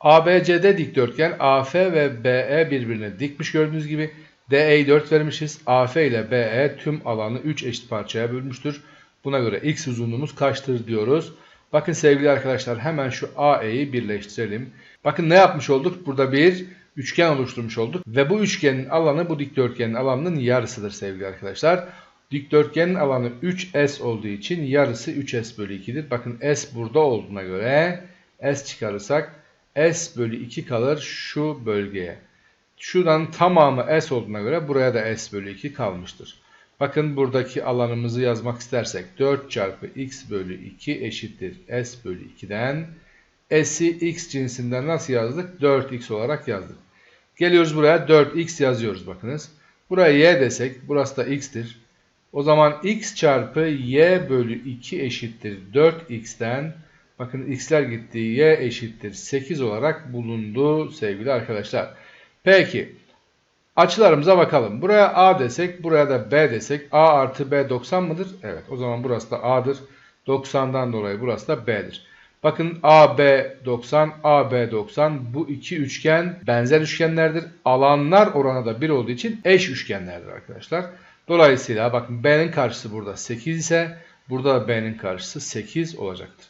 ABCD dikdörtgen AF ve BE birbirine dikmiş gördüğünüz gibi. DE'yi 4 vermişiz. AF ile BE tüm alanı 3 eşit parçaya bölmüştür. Buna göre x uzunluğumuz kaçtır diyoruz. Bakın sevgili arkadaşlar hemen şu AE'yi birleştirelim. Bakın ne yapmış olduk? Burada bir üçgen oluşturmuş olduk. Ve bu üçgenin alanı bu dikdörtgenin alanının yarısıdır sevgili arkadaşlar. Dikdörtgenin alanı 3S olduğu için yarısı 3S bölü 2'dir. Bakın S burada olduğuna göre S çıkarırsak S bölü 2 kalır şu bölgeye. Şuradan tamamı S olduğuna göre buraya da S bölü 2 kalmıştır. Bakın buradaki alanımızı yazmak istersek 4 çarpı x bölü 2 eşittir S bölü 2'den S'i x cinsinden nasıl yazdık? 4x olarak yazdık. Geliyoruz buraya 4x yazıyoruz bakınız. Buraya y desek burası da x'tir. O zaman x çarpı y bölü 2 eşittir 4x'ten bakın x'ler gitti y eşittir 8 olarak bulundu sevgili arkadaşlar. Peki açılarımıza bakalım. Buraya a desek buraya da b desek a artı b 90 mıdır? Evet o zaman burası da a'dır. 90'dan dolayı burası da b'dir. Bakın AB 90, AB 90 bu iki üçgen benzer üçgenlerdir. Alanlar oranı da 1 olduğu için eş üçgenlerdir arkadaşlar. Dolayısıyla bakın B'nin karşısı burada 8 ise burada da B'nin karşısı 8 olacaktır.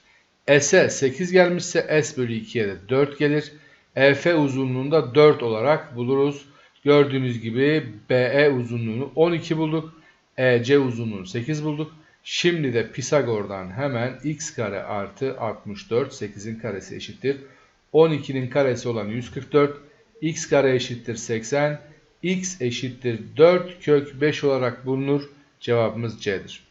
S'e 8 gelmişse S bölü 2'ye de 4 gelir. EF uzunluğunda 4 olarak buluruz. Gördüğünüz gibi BE uzunluğunu 12 bulduk. EC uzunluğunu 8 bulduk. Şimdi de Pisagor'dan hemen x kare artı 64 8'in karesi eşittir. 12'nin karesi olan 144 x kare eşittir 80 x eşittir 4 kök 5 olarak bulunur. Cevabımız C'dir.